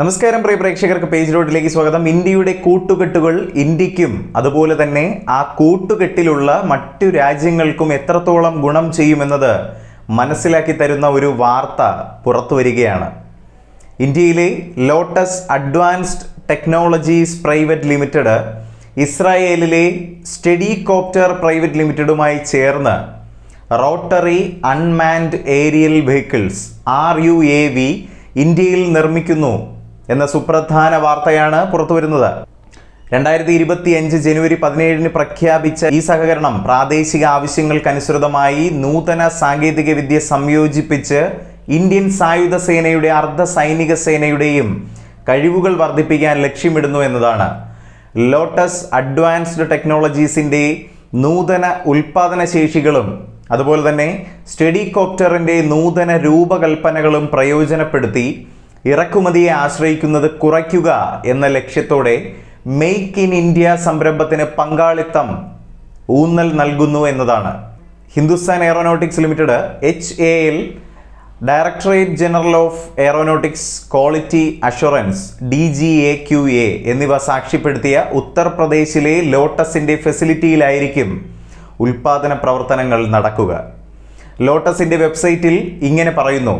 നമസ്കാരം പ്രിയ പ്രേക്ഷകർക്ക് പേജ് റോഡിലേക്ക് സ്വാഗതം. ഇന്ത്യയുടെ കൂട്ടുകെട്ടുകൾ ഇന്ത്യക്കും അതുപോലെ തന്നെ ആ കൂട്ടുകെട്ടിലുള്ള മറ്റു രാജ്യങ്ങൾക്കും എത്രത്തോളം ഗുണം ചെയ്യുമെന്നത് മനസ്സിലാക്കി തരുന്ന ഒരു വാർത്ത പുറത്തു വരികയാണ്. ഇന്ത്യയിലെ Lotus advanced technologies private limited ഇസ്രായേലിലെ സ്റ്റഡി കോപ്റ്റർ പ്രൈവറ്റ് ലിമിറ്റഡുമായി ചേർന്ന് rotary unmanned aerial vehicles R U A V ഇന്ത്യയിൽ നിർമ്മിക്കുന്നു. എന്ന സുപ്രധാന വാർത്തയാണ് പുറത്തുവരുന്നത്. രണ്ടായിരത്തി ഇരുപത്തി അഞ്ച് ജനുവരി പതിനേഴിന് പ്രഖ്യാപിച്ച ഈ സഹകരണം പ്രാദേശിക ആവശ്യങ്ങൾക്കനുസൃതമായി നൂതന സാങ്കേതിക വിദ്യ സംയോജിപ്പിച്ച് ഇന്ത്യൻ സായുധ സേനയുടെ അർദ്ധ സൈനിക സേനയുടെയും കഴിവുകൾ വർദ്ധിപ്പിക്കാൻ ലക്ഷ്യമിടുന്നു എന്നതാണ്. ലോട്ടസ് അഡ്വാൻസ്ഡ് ടെക്നോളജീസിന്റെ നൂതന ഉൽപാദന ശേഷികളും അതുപോലെ തന്നെ സ്റ്റഡി കോപ്റ്ററിന്റെ നൂതന രൂപകൽപ്പനകളും പ്രയോജനപ്പെടുത്തി ഇറക്കുമതിയെ ആശ്രയിക്കുന്നത് കുറയ്ക്കുക എന്ന ലക്ഷ്യത്തോടെ മെയ്ക്ക് ഇൻ ഇന്ത്യ സംരംഭത്തിന് പങ്കാളിത്തം ഊന്നൽ നൽകുന്നു എന്നതാണ്. Hindustan aeronautics limited H A L directorate general of aeronautics quality assurance D G A Q A എന്നിവ സാക്ഷ്യപ്പെടുത്തിയ ഉത്തർപ്രദേശിലെ ലോട്ടസിന്റെ ഫെസിലിറ്റിയിലായിരിക്കും ഉൽപാദന പ്രവർത്തനങ്ങൾ നടക്കുക. ലോട്ടസിന്റെ വെബ്സൈറ്റിൽ ഇങ്ങനെ പറയുന്നു.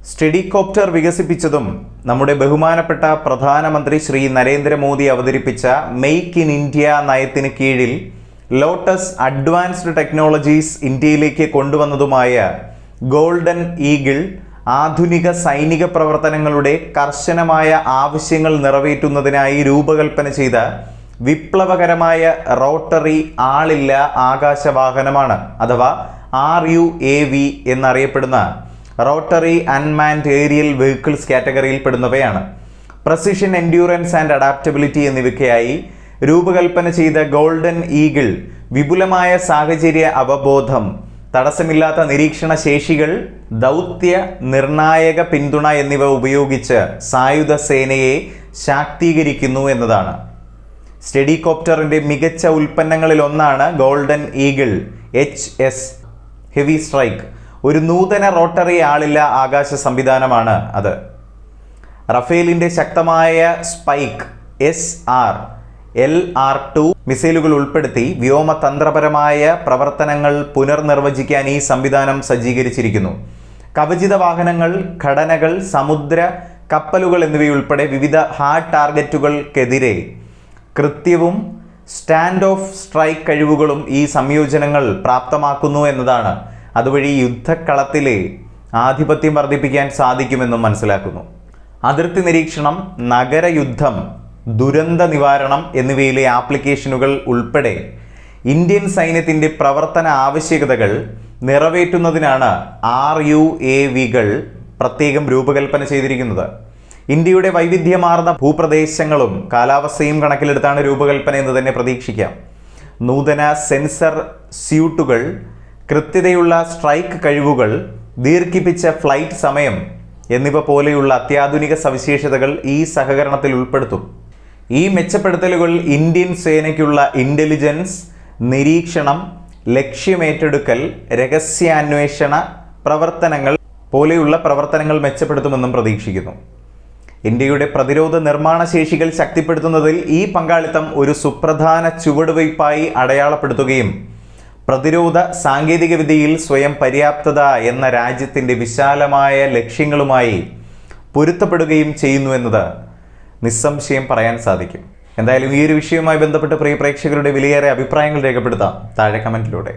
സ്റ്റഡികോപ്റ്റർ വികസിപ്പിച്ചതും നമ്മുടെ ബഹുമാനപ്പെട്ട പ്രധാനമന്ത്രി ശ്രീ നരേന്ദ്രമോദി അവതരിപ്പിച്ച മെയ്ക്ക് ഇൻ ഇന്ത്യ നയത്തിന് കീഴിൽ ലോട്ടസ് അഡ്വാൻസ്ഡ് ടെക്നോളജീസ് ഇന്ത്യയിലേക്ക് കൊണ്ടുവന്നതുമായ ഗോൾഡൻ ഈഗിൾ ആധുനിക സൈനിക പ്രവർത്തനങ്ങളുടെ കർശനമായ ആവശ്യങ്ങൾ നിറവേറ്റുന്നതിനായി രൂപകൽപ്പന ചെയ്ത വിപ്ലവകരമായ റോട്ടറി ആളില്ല ആകാശവാഹനമാണ് അഥവാ ആർ യു എ വി എന്നറിയപ്പെടുന്ന റോട്ടറി അൺമാൻഡ് ഏരിയൽ വെഹിക്കിൾസ് കാറ്റഗറിയിൽ പെടുന്നവയാണ് പ്രസിഷൻ എൻഡ്യൂറൻസ് ആൻഡ് അഡാപ്റ്റബിലിറ്റി എന്നിവയ്ക്കായി രൂപകൽപ്പന ചെയ്ത ഗോൾഡൻ ഈഗിൾ വിപുലമായ സാഹചര്യ അവബോധം തടസ്സമില്ലാത്ത നിരീക്ഷണ ശേഷികൾ ദൗത്യ നിർണായക പിന്തുണ എന്നിവ ഉപയോഗിച്ച് സായുധ സേനയെ ശാക്തീകരിക്കുന്നു എന്നതാണ്. സ്റ്റഡി കോപ്റ്ററിന്റെ മികച്ച ഉൽപ്പന്നങ്ങളിൽ ഒന്നാണ് golden eagle H S heavy strike ഒരു നൂതന റോട്ടറി ആളില്ല ആകാശ സംവിധാനമാണ് അത്. റഫേലിന്റെ ശക്തമായ spike S R L R two മിസൈലുകൾ ഉൾപ്പെടുത്തി വ്യോമതന്ത്രപരമായ പ്രവർത്തനങ്ങൾ പുനർനിർവചിക്കാൻ ഈ സംവിധാനം സജ്ജീകരിച്ചിരിക്കുന്നു. കവചിത വാഹനങ്ങൾ ഘടനകൾ സമുദ്ര കപ്പലുകൾ എന്നിവയുൾപ്പെടെ വിവിധ ഹാർഡ് ടാർഗറ്റുകൾക്കെതിരെ കൃത്യവും സ്റ്റാൻഡ് ഓഫ് സ്ട്രൈക്ക് കഴിവുകളും ഈ സംയോജനങ്ങൾ പ്രാപ്തമാക്കുന്നു എന്നതാണ്. അതുവഴി യുദ്ധക്കളത്തിൽ ആധിപത്യം വർദ്ധിപ്പിക്കാൻ സാധിക്കുമെന്നും മനസ്സിലാക്കുന്നു. അതിർത്തി നിരീക്ഷണം നഗരയുദ്ധം ദുരന്ത നിവാരണം എന്നിവയിലെ ആപ്ലിക്കേഷനുകൾ ഉൾപ്പെടെ ഇന്ത്യൻ സൈന്യത്തിന്റെ പ്രവർത്തന ആവശ്യകതകൾ നിറവേറ്റുന്നതിനാണ് ആർ യു എ വികൾ പ്രത്യേകം രൂപകൽപ്പന ചെയ്തിരിക്കുന്നത്. ഇന്ത്യയുടെ വൈവിധ്യമാർന്ന ഭൂപ്രദേശങ്ങളും കാലാവസ്ഥയും കണക്കിലെടുത്താണ് രൂപകൽപ്പന എന്ന് തന്നെ പ്രതീക്ഷിക്കാം. നൂതന സെൻസർ സ്യൂട്ടുകൾ കൃത്യതയുള്ള സ്ട്രൈക്ക് കഴിവുകൾ ദീർഘിപ്പിച്ച ഫ്ലൈറ്റ് സമയം എന്നിവ പോലെയുള്ള അത്യാധുനിക സവിശേഷതകൾ ഈ സഹകരണത്തിൽ ഉൾപ്പെടുത്തും. ഈ മെച്ചപ്പെടുത്തലുകൾ ഇന്ത്യൻ സേനയ്ക്കുള്ള ഇന്റലിജൻസ് നിരീക്ഷണം ലക്ഷ്യമേറ്റെടുക്കൽ രഹസ്യാന്വേഷണ പ്രവർത്തനങ്ങൾ പോലെയുള്ള പ്രവർത്തനങ്ങൾ മെച്ചപ്പെടുത്തുമെന്നും പ്രതീക്ഷിക്കുന്നു. ഇന്ത്യയുടെ പ്രതിരോധ നിർമ്മാണ ശേഷികൾ ശക്തിപ്പെടുത്തുന്നതിൽ ഈ പങ്കാളിത്തം ഒരു സുപ്രധാന ചുവടുവയ്പായി അടയാളപ്പെടുത്തുകയും പ്രതിരോധ സാങ്കേതികവിദ്യയിൽ സ്വയം പര്യാപ്തത എന്ന രാജ്യത്തിന്റെ വിശാലമായ ലക്ഷ്യങ്ങളുമായി പൊരുത്തപ്പെടുകയും ചെയ്യുന്നു എന്നത് നിസ്സംശയം പറയാൻ സാധിക്കും. എന്തായാലും ഈ ഒരു വിഷയവുമായി ബന്ധപ്പെട്ട് പ്രിയ പ്രേക്ഷകരുടെ വിലയേറെ അഭിപ്രായങ്ങൾ രേഖപ്പെടുത്താം. താഴെ കമന്റിലൂടെ